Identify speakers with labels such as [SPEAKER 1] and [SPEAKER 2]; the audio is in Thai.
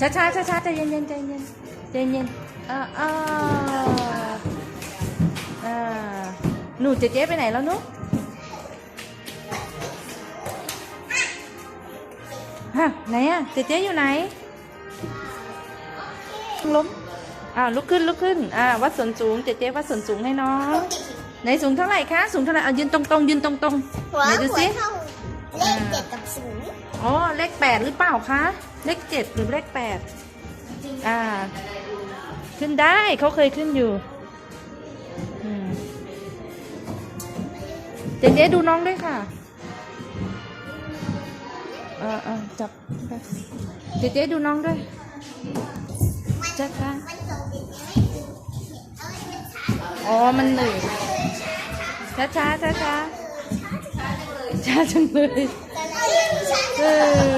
[SPEAKER 1] ช้าช้าช้าช้าใจเย็นเย็นใจเย็นใจเย็นอ่าอ่าอ่าหนูเจ๊เจ๊ไปไหนแล้วหนุฮะไหนอะเจ๊เจ๊อยู่ไหนล้มอ่าลุกขึ้นลุกขึ้นอ่าวัดส่วนสูงเจ๊เจ๊วัดส่วนสูงให้น้องไหนสูงเท่าไหร่คะสูงเท่าไหร่เอายืนตรงตรงๆยืนตรงตรงๆ
[SPEAKER 2] หัว
[SPEAKER 1] ไหนดู
[SPEAKER 2] หัว
[SPEAKER 1] สิ
[SPEAKER 2] เท่าเลขเจ็ดกับศูนย์
[SPEAKER 1] อ๋อเลขแปดหรือเปล่าคะ เลขเจ็ดหรือเลขแปดอ่า ขึ้นได้เขาเคยขึ้นอยู่อืมเจ๊เจ๊ดูน้องด้วยค่ะเออเออจับไปเจ๊เจ๊ดูน้องด้วยจ้าค่ะ
[SPEAKER 2] มันส่งเด็กยังไม่ถึงเอาให้มันช้า
[SPEAKER 1] อ๋อ มันหนึ่งช้าช้าช้าช้าช้าจังเลย
[SPEAKER 2] 嗯。